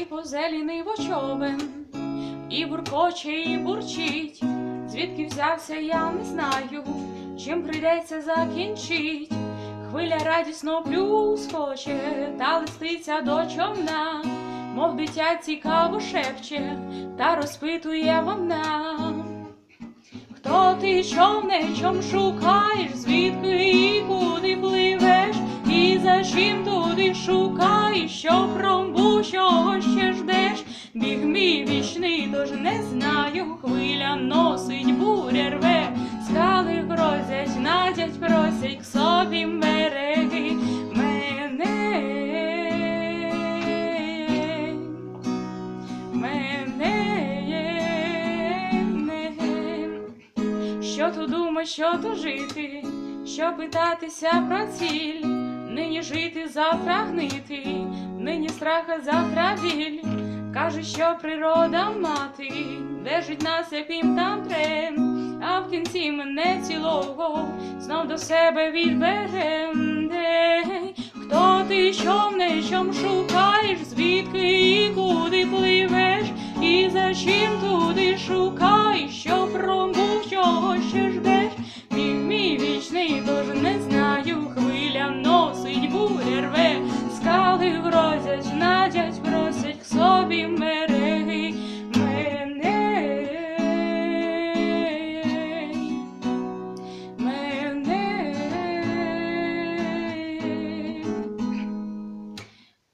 і позеліний вочовен, і буркоче, і бурчить. Звідки взявся, я не знаю, чим прийдеться закінчить. Хвиля радісно плюскоче, та листиться до човна, мов дитя цікаво шепче, та розпитує вона. Хто ти човне, чом шукаєш, звідки і куди пливеш, і за чим туди шукаєш, що промбу, тож не знаю, хвиля носить, буря рве, скали грозять, надять, просять к собі береги мене. Мене. Що тут думать, що то жити, що питатися про ціль, нині жити, завтра гнити, нині страха, завтра біль. Каже, що природа мати, держить нас, яким там трем, а в кінці мене цілого знов до себе відберем. Де? Хто ти, що не чом шукаєш, звідки і куди пливеш, і за чим туди шукаєш, що промбув, чого ще ждеш, мій мій вічний, тож не знаю, хвиля носить, буря рве, скали к собі мереги мене. Мене.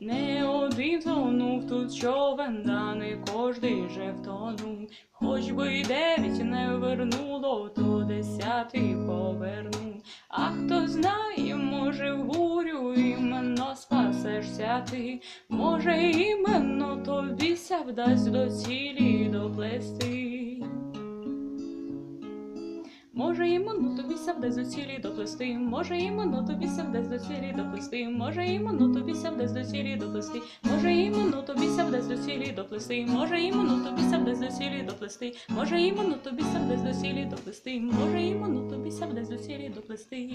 Не один тонув тут човен, да не кожний же втонув. Хоч би й дев'ять не вернуло, то десятий повернув. А хто знає, може, в бурю іменно спасешся ти, може, іменно тобі ся вдасть до цілі доплести. Може, іменно тобі ся вдасть до цілі доплести, може, іменно тобі ся вдасть до цілі доплести, може, іменно тобі ся вдасть до цілі доплести, може, іменно тобі ся вдасть до цілі доплести, може, іменно тобі ся вдасть до цілі доплести, може, іменно тобі ся вдасть до цілі доплести, може, іменно тобі ся вдасть до цілі доплести.